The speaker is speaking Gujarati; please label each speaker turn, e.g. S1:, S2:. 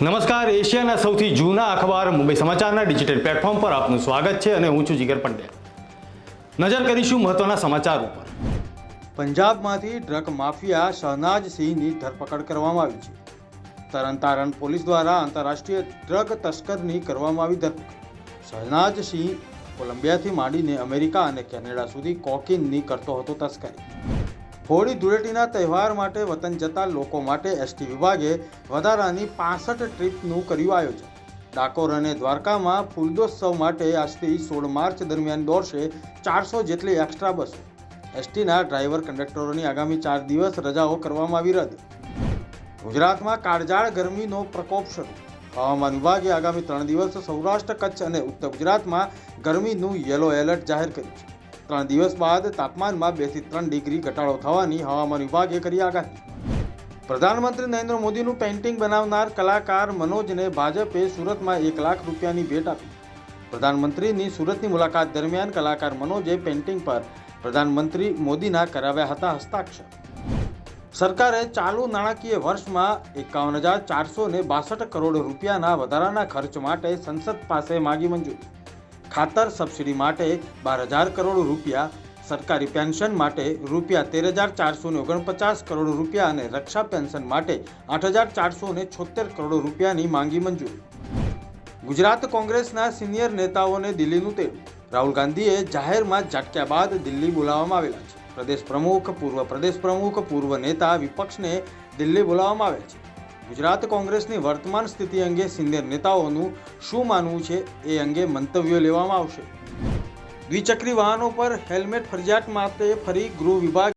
S1: નમસ્કાર, એશિયાના સૌથી જૂના અખબાર મુંબઈ સમાચારના ડિજિટલ પ્લેટફોર્મ પર આપનું સ્વાગત છે અને હું છું જીગર પંડ્યા. નજર કરીશું મહત્વના સમાચાર ઉપર.
S2: પંજાબમાંથી ડ્રગ માફિયા શહનાજ સિંહની ધરપકડ કરવામાં આવી છે. તરણતારણ પોલીસ દ્વારા આંતરરાષ્ટ્રીય ડ્રગ તસ્કરની કરવામાં આવી ધરપકડ. શહનાજ સિંહ કોલંબિયાથી માંડીને અમેરિકા અને કેનેડા સુધી કોકિનની કરતો હતો તસ્કરી. હોળી ધૂળેટીના તહેવાર માટે વતન જતા લોકો માટે એસટી વિભાગે વધારાની પાસઠ ટ્રીપનું કર્યું આયોજન. ડાકોર અને દ્વારકામાં ફૂલદોત્સવ માટે આજથી સોળ માર્ચ દરમિયાન દોડશે ચારસો જેટલી એક્સ્ટ્રા બસો. એસટીના ડ્રાઈવર કંડક્ટરોની આગામી ચાર દિવસ રજાઓ કરવામાં આવી રદ. ગુજરાતમાં કાળજાળ ગરમીનો પ્રકોપ શરૂ. હવામાન વિભાગે આગામી ત્રણ દિવસ સૌરાષ્ટ્ર, કચ્છ અને ઉત્તર ગુજરાતમાં ગરમીનું યલો એલર્ટ જાહેર કર્યું છે. ત્રણ દિવસ બાદ તાપમાનમાં બેથી ત્રણ ડિગ્રી ઘટાડો થવાની હવામાન વિભાગે કરી આગાહી. પ્રધાનમંત્રી નરેન્દ્ર મોદીનું પેઇન્ટિંગ બનાવનાર કલાકાર મનોજને ભાજપે સુરતમાં એક લાખ રૂપિયાની ભેટ આપી. પ્રધાનમંત્રીની સુરતની મુલાકાત દરમિયાન કલાકાર મનોજે પેઇન્ટિંગ પર પ્રધાનમંત્રી મોદીના કરાવ્યા હતા હસ્તાક્ષર. સરકારે ચાલુ નાણાકીય વર્ષમાં એકાવન હજાર ચારસો બાસઠ કરોડ રૂપિયાના વધારાના ખર્ચ માટે સંસદ પાસે માગી મંજૂરી. ખાતર સબસિડી માટે બાર હજાર કરોડ રૂપિયા, સરકારી પેન્શન માટે રૂપિયા તેર હજાર ચારસો ઓગણપચાસ કરોડ રૂપિયા અને રક્ષા પેન્શન માટે આઠ હજાર ચારસો ને છોતેર કરોડ રૂપિયાની માંગી મંજૂરી. ગુજરાત કોંગ્રેસના સિનિયર નેતાઓને દિલ્હીનું તેડું રાહુલ ગાંધીએ જાહેરમાં ઝાટક્યા બાદ દિલ્હી બોલાવવામાં આવેલા છે. પ્રદેશ પ્રમુખ, પૂર્વ પ્રદેશ પ્રમુખ, પૂર્વ નેતા વિપક્ષને દિલ્હી બોલાવવામાં આવે છે. ગુજરાત કોંગ્રેસની વર્તમાન સ્થિતિ અંગે સિનિયર નેતાઓનું શું માનવું છે એ અંગે મંતવ્યો લેવામાં આવશે. દ્વિચક્રી વાહનો પર હેલ્મેટ ફરજિયાત માટે ફરી ગૃહ વિભાગ